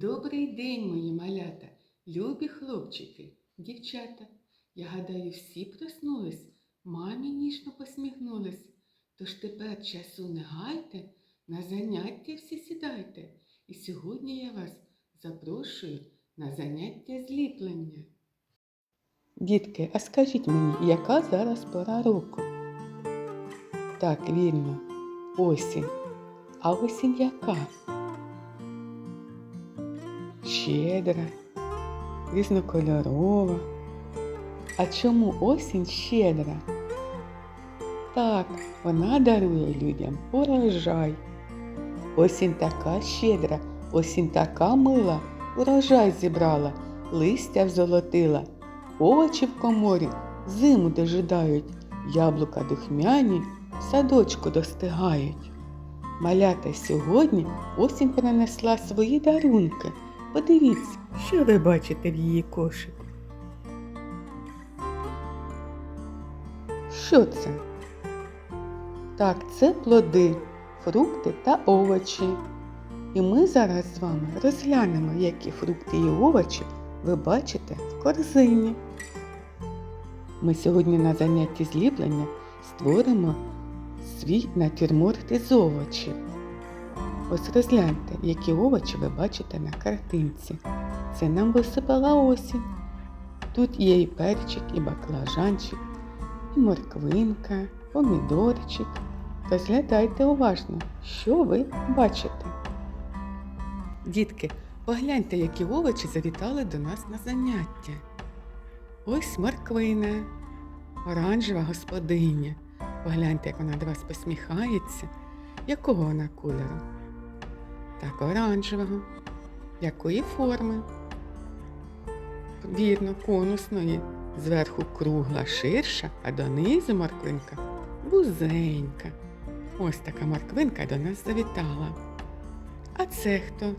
Добрий день, мої малята, любі хлопчики, дівчата. Я гадаю, всі проснулись, мамі ніжно посміхнулись. Тож тепер часу не гайте, на заняття всі сідайте. І сьогодні я вас запрошую на заняття зліплення. Дітки, а скажіть мені, яка зараз пора року? Так, вірно, осінь. А осінь яка? Щедра, різнокольорова. А чому осінь щедра? Так, вона дарує людям урожай. Осінь така щедра, осінь така мила, урожай зібрала, листя взолотила, овочі в коморі зиму дожидають, яблука духмяні садочку достигають. Малята сьогодні осінь принесла свої дарунки. Подивіться, що ви бачите в її кошику. Що це? Так, це плоди, фрукти та овочі. І ми зараз з вами розглянемо, які фрукти і овочі ви бачите в корзині. Ми сьогодні на занятті зліплення створимо свій натюрморт із овочів. Ось розгляньте, які овочі ви бачите на картинці. Це нам висипала осінь. Тут є і перчик, і баклажанчик, і морквинка, помідорчик. Розглядайте уважно, що ви бачите. Дітки, погляньте, які овочі завітали до нас на заняття. Ось морквина, оранжева господиня. Погляньте, як вона до вас посміхається. Якого вона кольору? Так, оранжевого. Якої форми? Вірно, конусної. Зверху кругла ширша, а донизу морквинка вузенька. Ось така морквинка до нас завітала. А це хто?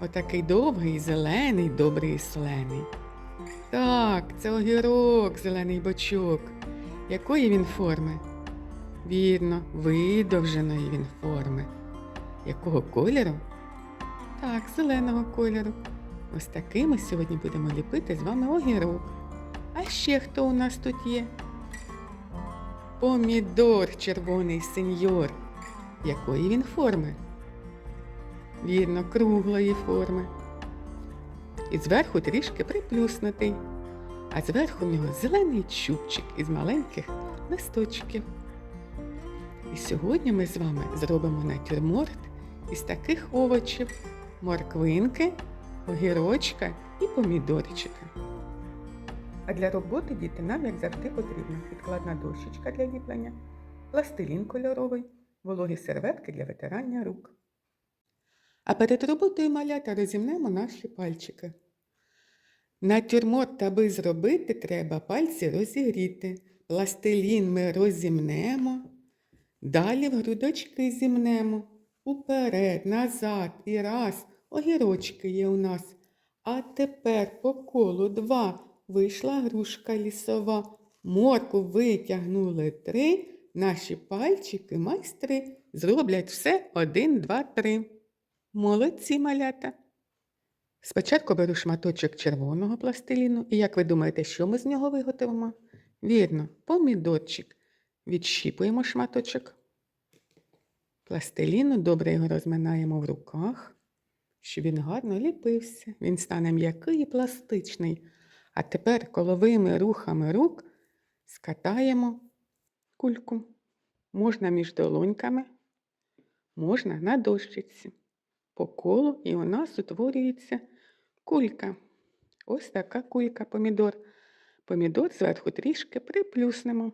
Отакий довгий, зелений, добрий і солений. Так, це огірок, зелений бочок. Якої він форми? Вірно, видовженої він форми. Якого кольору? Так, зеленого кольору. Ось такий ми сьогодні будемо ліпити з вами огірок. А ще хто у нас тут є? Помідор, червоний сеньор. Якої він форми? Вірно, круглої форми. І зверху трішки приплюснутий. А зверху в нього зелений чубчик із маленьких листочків. І сьогодні ми з вами зробимо натюрморт із таких овочів морквинки, огірочка і помідорчика. А для роботи діти нам, як завжди, потрібна підкладна дощечка для ліплення, пластилін кольоровий, вологі серветки для витирання рук. А перед роботою малята розімнемо наші пальчики. Натюрморт, аби зробити, треба пальці розігріти. Пластилін ми розімнемо. Далі в грудочки зімнемо. Уперед, назад і раз. Огірочки є у нас. А тепер по колу два. Вийшла грушка лісова. Морку витягнули три. Наші пальчики майстри зроблять все один, два, три. Молодці малята. Спочатку беру шматочок червоного пластиліну, і як ви думаєте, що ми з нього виготовимо? Вірно, помідорчик. Відщіпуємо шматочок. Пластиліну добре його розминаємо в руках, щоб він гарно ліпився. Він стане м'який і пластичний. А тепер коловими рухами рук скатаємо кульку. Можна між долоньками, можна на дощиці. По колу і у нас утворюється кулька. Ось така кулька помідор. Помідор зверху трішки приплюснемо.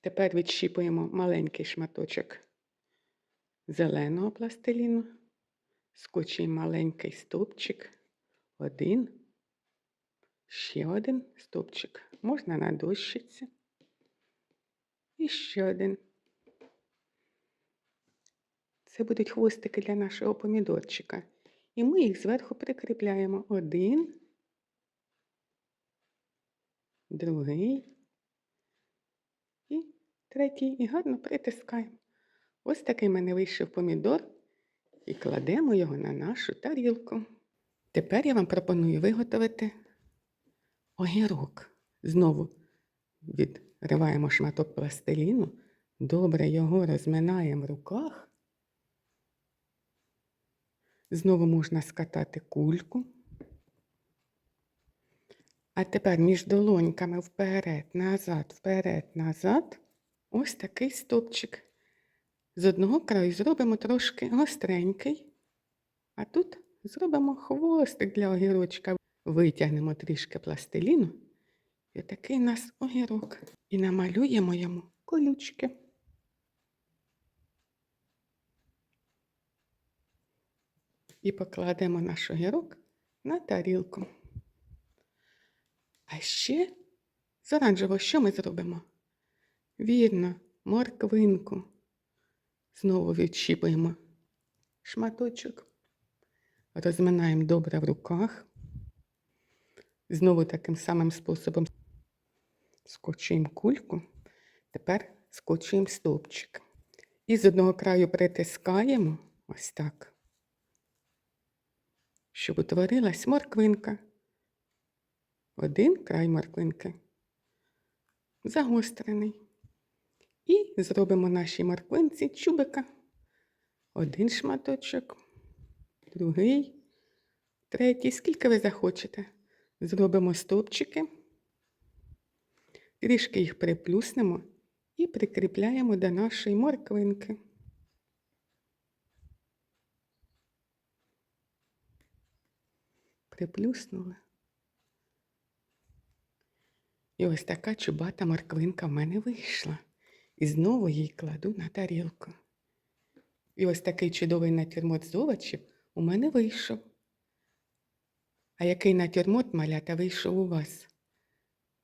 Тепер відщіпуємо маленький шматочок зеленого пластиліну, скочуємо маленький стовпчик, один, ще один стовпчик. Можна на дощиці. І ще один. Це будуть хвостики для нашого помідорчика. І ми їх зверху прикріпляємо один, другий третій. І гарно притискаємо. Ось такий в мене вийшов помідор і кладемо його на нашу тарілку. Тепер я вам пропоную виготовити огірок. Знову відриваємо шматок пластиліну, добре його розминаємо в руках. Знову можна скатати кульку. А тепер між долоньками вперед, назад, вперед, назад. Ось такий стопчик. З одного краю зробимо трошки гостренький, а тут зробимо хвостик для огірочка. Витягнемо трішки пластиліну. І такий у нас огірок. І намалюємо йому колючки. І покладемо наш огірок на тарілку. А ще з оранжевого що ми зробимо? Вірно, морквинку. Знову відщіпуємо шматочок, розминаємо добре в руках. Знову таким самим способом скочуємо кульку, тепер скочуємо стовпчик. І з одного краю притискаємо ось так, щоб утворилась морквинка. Один край морквинки загострений. І зробимо нашій морквинці чубика. Один шматочок, другий, третій. Скільки ви захочете. Зробимо стовпчики, трішки їх приплюснемо і прикріпляємо до нашої морквинки. Приплюснули. І ось така чубата морквинка в мене вийшла. І знову їй кладу на тарілку. І ось такий чудовий натюрморт з овочів у мене вийшов. А який натюрморт малята вийшов у вас?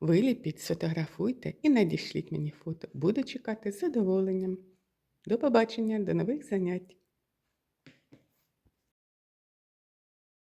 Виліпіть, сфотографуйте і надішліть мені фото. Буду чекати з задоволенням. До побачення, до нових занять!